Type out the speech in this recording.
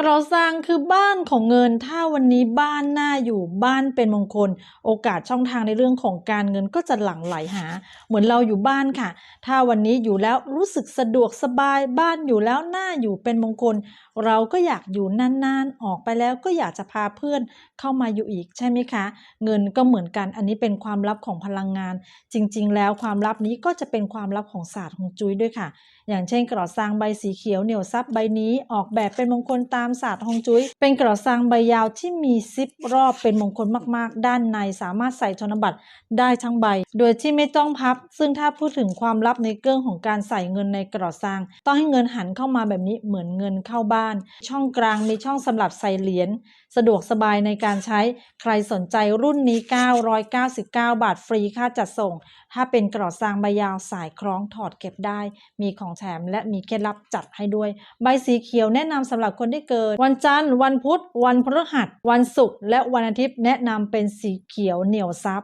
กระซังคือบ้านของเงิน ถ้าวันนี้บ้านน่าอยู่บ้านเป็นมงคล โอกาสช่องทางในเรื่องของการเงินก็จะหลั่งไหลหา เหมือนเราอยู่บ้านค่ะ ถ้าวันนี้อยู่แล้วรู้สึกสะดวกสบายบ้านอยู่แล้วน่าอยู่เป็นมงคล เราก็อยากอยู่นานๆ ออกไปแล้วก็อยากจะพาเพื่อนเข้ามาอยู่อีกใช่ไหมคะ เงินก็เหมือนกันอันนี้เป็นความลับของพลังงาน จริง ๆ แล้วความลับนี้ก็จะเป็นความลับของศาสตร์ของจุ้ยด้วยค่ะ อย่างเช่นกระซางใบสีเขียวเหนียวซับใบนี้ออกแบบเป็นมงคลตามศาสตร์ฮวงจุ้ยเป็นกระซางใบยาวที่มีซิปรอบเป็นมงคลมากๆ ด้านในสามารถใส่ธนบัตรได้ทั้งใบ โดยที่ไม่ต้องพับ ซึ่งถ้าพูดถึงความลับในเรื่องของการใส่เงินในกระซางต้องให้เงินหันเข้ามาแบบนี้เหมือนเงินเข้าบ้าน ช่องกลางมีช่องสำหรับใส่เหรียญสะดวกสบายในการใช้ใครสนใจรุ่นนี้ 999 บาทฟรีค่าจัดส่ง ถ้าเป็นกรอดซางใบยาวสายคล้องถอดเก็บได้ มีของแถมและมีเคล็ดลับจัดให้ด้วย ใบสีเขียวแนะนำสำหรับคนที่เกิดวันจันทร์ วันพุธ วันพฤหัส วันศุกร์และวันอาทิตย์แนะนำเป็นสีเขียวเหนียวซับ